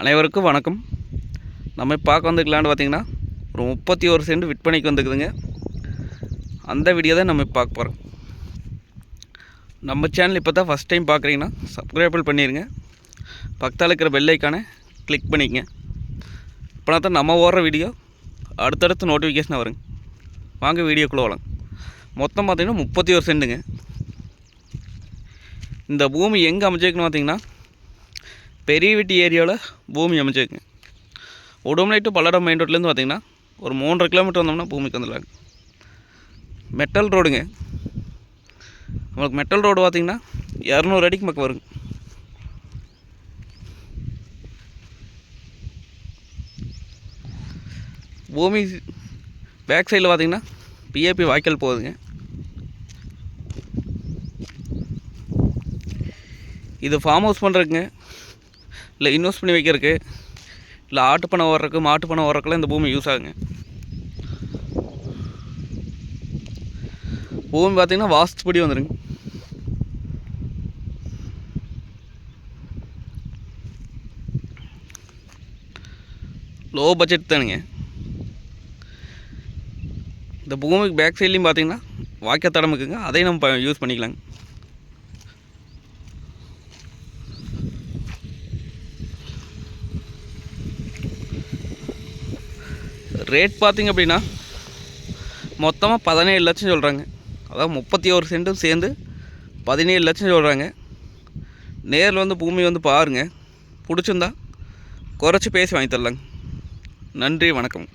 அனைவருக்கும் வணக்கம். நம்ம பார்க்க வந்துக்கலான்னு பார்த்தீங்கன்னா ஒரு முப்பத்தி ஒரு சென்ட் விற்பனைக்கு வந்துக்குதுங்க அந்த வீடியோ தான் நம்ம பார்க்க போகிறோம் நம்ம சேனல் இப்போ தான் ஃபஸ்ட் டைம் பார்க்குறீங்கன்னா சப்ஸ்கிரைபிள் பண்ணிடுங்க பக்கத்தில் இருக்கிற பெல் கிளிக் பண்ணிக்கங்க. இப்போனா தான் நம்ம ஓடுற வீடியோ அடுத்தடுத்து நோட்டிஃபிகேஷன் வருங்க. வாங்க வீடியோக்குள்ளே வரலாம் மொத்தம் பார்த்திங்கன்னா முப்பத்தி ஒரு சென்ட்டுங்க. இந்த பூமி எங்கே அமைச்சிருக்குன்னு பார்த்திங்கன்னா பெரிய வீட்டு ஏரியாவில் பூமி அமைச்சிருக்கு உடுமலை டு பல்லடம் மெயின் ரோட்லேருந்து பார்த்திங்கன்னா ஒரு மூன்றரை கிலோமீட்டர் வந்தோம்னா பூமிக்கு வந்துடலாங்க. மெட்டல் ரோடுங்க நம்மளுக்கு மெட்டல் ரோடு பார்த்திங்கன்னா இரநூறு அடிக்கு பக்கம் வருங்க. பூமி பேக் சைடில் பார்த்தீங்கன்னா பிஏபி வாய்க்கால் போகுதுங்க. இது ஃபார்ம் ஹவுஸ் பண்ணுறதுங்க இல்லை இன்வெஸ்ட் பண்ணி வைக்கிறதுக்கு இல்லை ஆட்டு பணம் ஓடுறதுக்கு மாட்டு பணம் ஓடுறதுக்குலாம் இந்த பூமி யூஸ் ஆகுங்க. பூமி பார்த்தீங்கன்னா வாஸ்துப்படி வந்துடுங்க லோ பட்ஜெட் தானுங்க. இந்த பூமிக்கு பேக் சைட்லேயும் பார்த்தீங்கன்னா வாய்க்கால் தடம் இருக்குங்க. அதையும் நம்ம யூஸ் பண்ணிக்கலாங்க. ரேட் பார்த்திங்க அப்படின்னா மொத்தமாக பதினேழு லட்சம் சொல்கிறாங்க அதாவது முப்பத்தி ஒரு சென்ட்டும் சேர்ந்து பதினேழு லட்சம் சொல்கிறாங்க நேரில் வந்து பூமி வந்து பாருங்கள் பிடிச்சிருந்தா குறைச்சி பேசி வாங்கி தரலாங்க. நன்றி வணக்கம்.